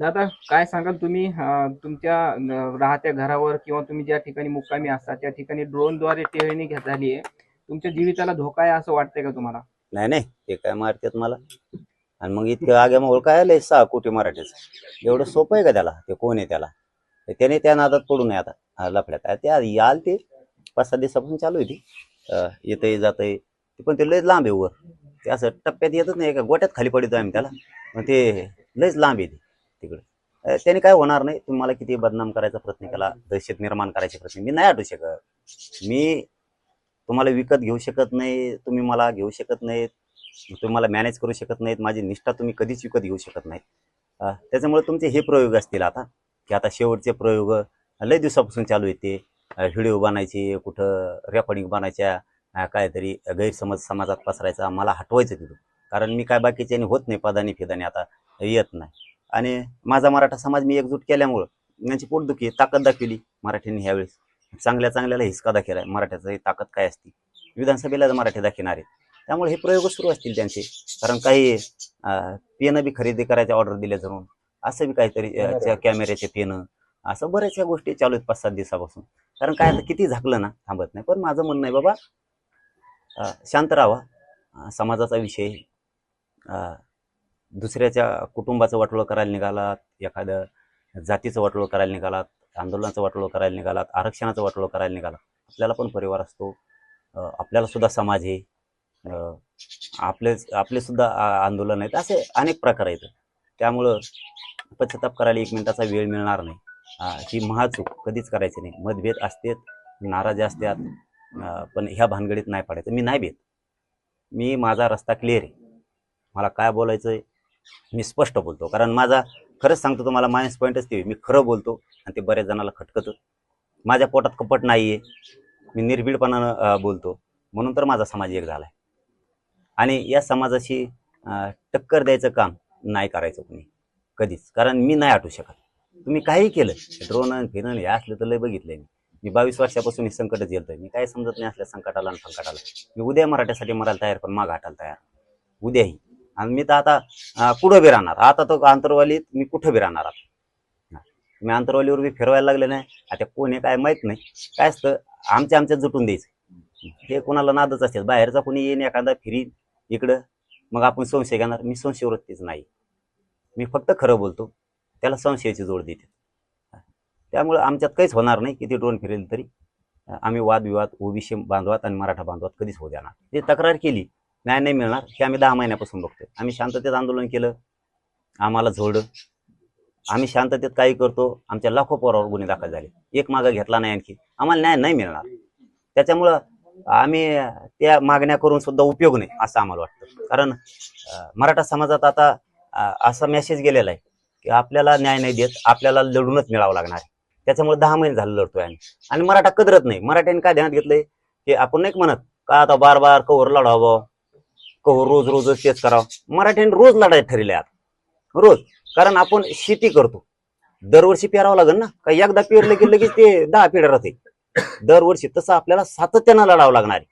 दादा काय सांगाल तुम्ही? तुमच्या राहत्या घरावर किंवा तुम्ही ज्या ठिकाणी मुक्कामी असता त्या ठिकाणी ड्रोनद्वारे टेहळणी घेत झाली आहे. तुमच्या जीविताला धोका आहे असं वाटतंय का तुम्हाला? नाही नाही. ते काय मारतात मला? आणि मग इतकं आग्या मोळ काय आलंय? सहा कोटी मराठीच. एवढं सोपं आहे का त्याला? ते कोण आहे त्याला? त्याने त्या नादात पडू नये आता. लफड्यात. आहे. त्या याल ते. पाच सहा दिवसापासून चालू आहे ती. येतंय जातंय. ते पण ते लयच लांब आहे वर. ते असं टप्प्यात येतच नाही. का गोट्यात खाली पडतो आम्ही त्याला. मग ते लयच लांब आहे ते. तिकडे. त्याने काय होणार नाही. तुम्ही मला किती बदनाम करायचा प्रयत्न केला दहशत निर्माण करायचे प्रश्न मी नाही हटू शकत. मी तुम्हाला विकत घेऊ शकत नाही तुम्ही मला घेऊ शकत नाहीत तुम्ही मला मॅनेज करू शकत नाहीत माझी निष्ठा तुम्ही कधीच विकत घेऊ शकत नाहीत. त्याच्यामुळे तुमचे हे प्रयोग असतील आता की आता शेवटचे प्रयोग लय दिवसापासून चालू आहेत ते. व्हिडिओ बनायचे कुठं रेकॉर्डिंग बनायच्या काहीतरी गैरसमज समाजात पसरायचा मला हटवायचं तिथून. कारण मी काय बाकीच्याने होत नाही पदानी फिदानी आता येत नाही. आणि माझा मराठा समाज मी एकजूट केल्यामुळं यांची पोटदुखी ताकद दाखवली मराठ्यांनी ह्यावेळेस. चांगल्या चांगल्याला हिसका दाखवला मराठ्याचं ताकद काय असते? विधानसभेला मराठी दाखवणार. आहे त्यामुळे हे प्रयोग सुरू असतील त्यांचे. कारण काही पेनं बी खरेदी करायच्या ऑर्डर दिल्या जाऊन असं बी काहीतरी कॅमेऱ्याचे पेनं. असं बऱ्याचशा गोष्टी चालू आहेत पाच सात दिवसापासून. कारण काय आता किती झाकलं ना थांबत नाही. पण माझं म्हणणं आहे बाबा शांत राहावा समाजाचा विषय दुसऱ्याच्या कुटुंबाचं वाटोळं करायला निघालात एखादं जातीचं वाटोळं करायला निघालात आंदोलनाचं वाटोळं करायला निघालात आरक्षणाचं वाटोळं करायला निघालात. आपल्याला पण परिवार असतो. आपल्याला सुद्धा समाज आहे. आपले आपले सुद्धा आंदोलन आहेत. असे अनेक प्रकार आहेत. त्यामुळं पश्चाताप करायला एक मिनिटाचा वेळ मिळणार नाही. ही महाचूक. कधीच करायची नाही. मतभेद असतात नाराजी असतात. पण ह्या भानगडीत नाही पडायचं. मी नाही भेद मी माझा रस्ता क्लिअर आहे. मला काय बोलायचं आहे मी स्पष्ट बोलतो. कारण माझा खरंच सांगतो तुम्हाला मायनस पॉईंटच ते मी खरं बोलतो आणि ते बऱ्याच जणाला खटकतं. माझ्या पोटात कपट नाही आहे मी निर्भीडपणानं बोलतो. म्हणून तर माझा समाज एक झाला आहे आणि या समाजाशी टक्कर द्यायचं काम नाही करायचं कुणी. कधीच. कारण मी नाही आटू शकत. तुम्ही काही केलं. ड्रोन फिरण हे असलं तर लय बघितलंय मी. मी बावीस वर्षापासून हे संकट झेलतोय मी काय समजत नाही असल्या संकटाला आणि संकटाला. मी उद्या मराठ्यासाठी मरायला तयार पण माग हटायला तयार. उद्याही. आणि मी तर आता कुठं बी राहणार. आता तो आंतरवालीत मी कुठं बी राहणार आता? मी आंतरवालीवर बी फिरवायला लागले नाही. आता कोण आहे काय माहीत नाही. काय असतं? आमच्या आमच्यात जुटून द्यायचं. हे कोणाला नादच असते बाहेरचा कोणी येईन एखादा फिरीन इकडं मग आपण संशय घेणार. मी संशयवृत्तीच नाही. मी फक्त खरं बोलतो. त्याला संशयाची जोड देते. त्यामुळे आमच्यात काहीच होणार नाही. किती ड्रोन फिरेल तरी. आम्ही वादविवाद ओबीसी बांधवात आणि मराठा बांधवात कधीच होऊ देणार. ते तक्रार केली न्याय नाही मिळणार हे आम्ही दहा महिन्यापासून बघतोय. आम्ही शांततेत आंदोलन केलं आम्हाला झोडलं. आम्ही शांततेत काही करतो आमच्या लाखो पोरावर गुन्हे दाखल झाले. एक मागा घेतला नाही आणखी. आम्हाला न्याय नाही मिळणार. त्याच्यामुळं आम्ही त्या मागण्या करून सुद्धा उपयोग नाही असं आम्हाला वाटतं. कारण मराठा समाजात आता असा मेसेज गेलेला आहे की आपल्याला न्याय नाही देत आपल्याला लढूनच मिळावं लागणार आहे. त्याच्यामुळे दहा महिने झालं लढतोय आम्ही. आणि मराठा कदरत नाही. मराठ्यांनी काय ध्यानात घेतलंय की आपण नाही म्हणत का आता बार बार कवर लढावं? कहो रोज रोजच तेच करावं. मराठ्यांनी रोज लढाई ठरले आता रोज. कारण आपण शेती करतो. दरवर्षी पेरावं लागेल ना? का एकदा पेरलं की लगेच ते दहा पेरा राहते दरवर्षी तसं आपल्याला सातत्यानं लढावं लागणार आहे.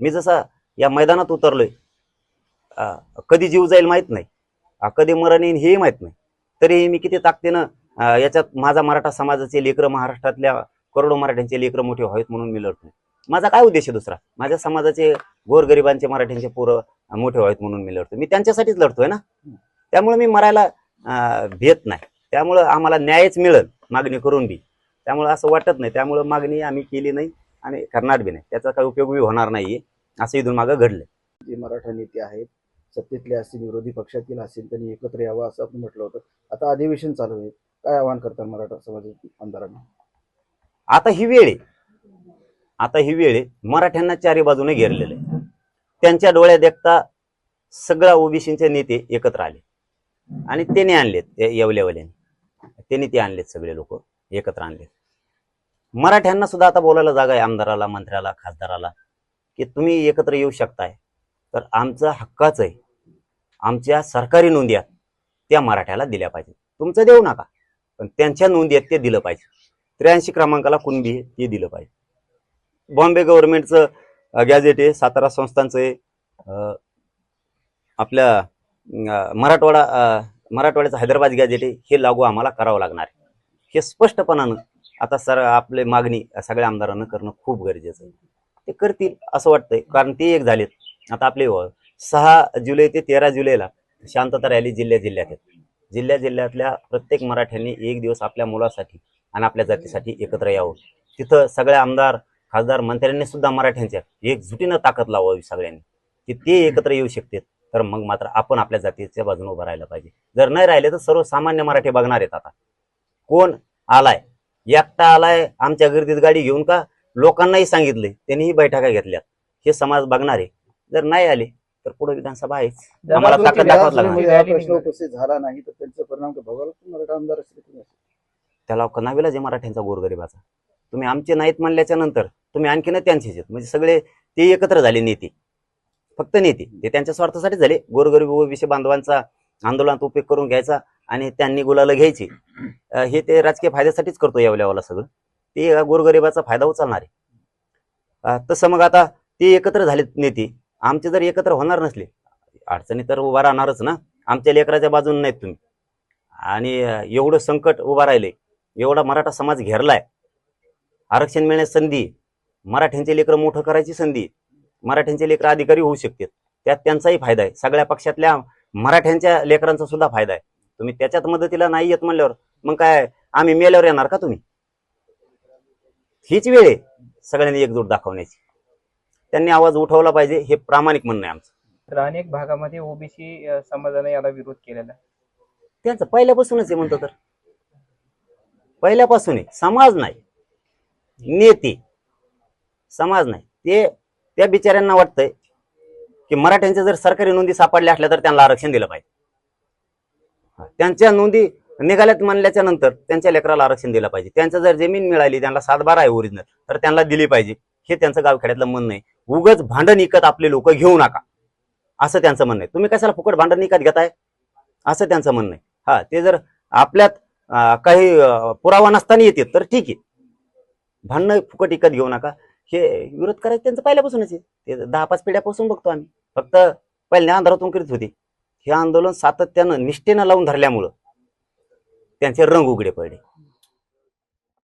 मी जसा या मैदानात उतरलोय कधी जीव जाईल माहीत नाही. कधी मरण येईल हेही माहीत नाही. तरी मी किती ताकदीनं याच्यात माझा मराठा समाजाचे लेकरं महाराष्ट्रातल्या करोडो मराठ्यांचे लेकरं मोठे व्हावेत म्हणून मी लढतो माझा काय उद्देश आहे दुसरा? माझ्या समाजाचे गोरगरिबांचे मराठ्यांचे पोरं मोठे व्हावेत म्हणून मी लढतो मी त्यांच्यासाठीच लढतोय ना? त्यामुळे मी मरायला भेट नाही. त्यामुळं आम्हाला न्यायच मिळेल मागणी करून बी. त्यामुळे असं वाटत नाही. त्यामुळं मागणी आम्ही केली नाही आणि करणार बी नाही. त्याचा काही उपयोग बी होणार नाहीये. असं इथून मागं घडलं जे मराठा नेते आहेत सत्तेतले असतील विरोधी पक्षातील असतील त्यांनी एकत्र यावं असं आपण म्हटलं होतं. आता अधिवेशन चालू आहे. काय आवाहन करतात मराठा समाजातील आमदारांना? आता ही वेळ आहे. आता ही वेळ आहे. मराठ्यांना चारी बाजूने घेरलेलं आहे. त्यांच्या डोळ्यात देखता सगळ्या ओबीसीचे नेते एकत्र आले. आणि त्याने आणलेत येवल्यावल्याने येवल्यावाल्याने. त्यांनी ते आणलेत सगळे लोक एकत्र आणलेत. मराठ्यांना सुद्धा आता बोलायला जागा आहे आमदाराला मंत्र्याला खासदाराला की तुम्ही एकत्र येऊ शकताय. तर आमचा हक्काच आहे. आमच्या सरकारी नोंदी आहेत त्या मराठ्याला दिल्या पाहिजे तुमचं देऊ नका पण त्यांच्या नोंदी आहेत ते दिलं पाहिजे. त्र्याऐंशी क्रमांकाला कुणबी ते दिलं पाहिजे. बॉम्बे गव्हर्नमेंटचं गॅजेट आहे सातारा संस्थांचं आहे. आपल्या मराठवाडा मराठवाड्याचं हैदराबाद गॅजेट आहे हे लागू आम्हाला करावं लागणार आहे. हे स्पष्टपणानं आता सर आपले मागणी सगळ्या आमदारांना करणं खूप गरजेचं आहे. ते करतील असं वाटतंय कारण ते एक झालेत. आता आपले सहा जुलै ते तेरा जुलैला शांतता रॅली जिल्ह्या जिल्ह्यात आहेत. जिल्ह्या जिल्ह्यातल्या प्रत्येक मराठ्यांनी एक दिवस आपल्या मुलासाठी आणि आपल्या जातीसाठी एकत्र यावं. तिथं सगळ्या आमदार खासदार मंत्र्यांनी सुद्धा मराठ्यांच्या एकजुटीनं ताकद लावावी सगळ्यांनी. की ते एकत्र येऊ शकतात तर मग मात्र आपण आपल्या जातीच्या बाजूने उभं राहायला पाहिजे. जर नाही राहिले तर सर्वसामान्य मराठी बघणार आहेत आता. कोण आलाय? एकटा आलाय आमच्या गर्दीत गाडी घेऊन का? लोकांनाही सांगितलंय त्यांनीही बैठका घेतल्यात. हे समाज बघणार. आहे जर नाही आले तर पुढे विधानसभा आहेच. आम्हाला ताकद दाखवाच लागणार. प्रश्न निघणार. उपस्थित झाला नाही तर त्यांचा परिणाम मराठा आमदार. त्याला नावेला जे मराठ्यांचा गोरगरिबाचा. तुम्ही आमचे नाहीत म्हणल्याच्या नंतर तुम्ही आणखीन त्यांचेच आहेत. म्हणजे सगळे ते एकत्र झाले नेते. फक्त नेते. ते त्यांच्या स्वार्थासाठी झाले. गोरगरीब व विषय बांधवांचा आंदोलनात उपयोग करून घ्यायचा आणि त्यांनी गुलाला घ्यायची. हे ते राजकीय फायद्यासाठीच करतो यावल्यावाला सगळं. ते अं, गोरगरिबाचा फायदा उचलणार आहे. तसं मग आता ते एकत्र झालेत नेते. आमचे जर एकत्र होणार नसले अडचणी तर उभा राहणारच ना. आमच्या लेकराच्या बाजूने नाहीत तुम्ही. आणि एवढं संकट उभा राहिले एवढा मराठा समाज घेरलाय. आरक्षण मिळण्यास संधी मराठ्यांचे लेकरं मोठं करायची संधी मराठ्यांचे लेकरं अधिकारी होऊ शकतात. त्यात त्यांचाही फायदा आहे. सगळ्या पक्षातल्या मराठ्यांच्या लेकरांचा सुद्धा फायदा आहे. तुम्ही त्याच्यात मदतीला नाही येत म्हणल्यावर मग काय आम्ही मेल्यावर येणार का तुम्ही? हीच वेळ आहे सगळ्यांनी एकजूट दाखवण्याची. त्यांनी आवाज उठवला पाहिजे हे प्रामाणिक म्हणणं आहे आमचं. तर अनेक भागामध्ये ओबीसी समाजाने याला विरोध केलेला. त्यांचं पहिल्यापासूनच आहे म्हणतो तर. पहिल्यापासून समाज नाही. नेते. समाज नाही. ते त्या बिचाऱ्यांना वाटतंय की मराठ्यांच्या जर सरकारी नोंदी सापडल्या असल्या तर त्यांना आरक्षण दिलं पाहिजे. त्यांच्या नोंदी निघाल्यात म्हणल्याच्या नंतर त्यांच्या लेकराला आरक्षण दिलं पाहिजे. त्यांचं जर जमीन मिळाली त्यांना सातबारा आहे ओरिजिनल तर त्यांना दिली पाहिजे. हे त्यांचं गावखेड्यातलं म्हणणं आहे. उगच भांडण इकत आपले लोक घेऊ नका. असं त्यांचं म्हणणं आहे. तुम्ही कशाला फुकट भांडण इकत घेताय? असं त्यांचं म्हणणं आहे. हा ते जर आपल्यात काही पुरावा नसताना येते तर ठीक आहे. भांडणं फुकट विकत घेऊ नका. हे विरोध करायचं त्यांचं पहिल्यापासूनच आहे. ते दहा पाच पिढ्यापासून बघतो आम्ही. फक्त पहिल्या अंधारातून करीत होते. हे आंदोलन सातत्यानं निष्ठेनं लावून धरल्यामुळं त्यांचे रंग उघडे पडले.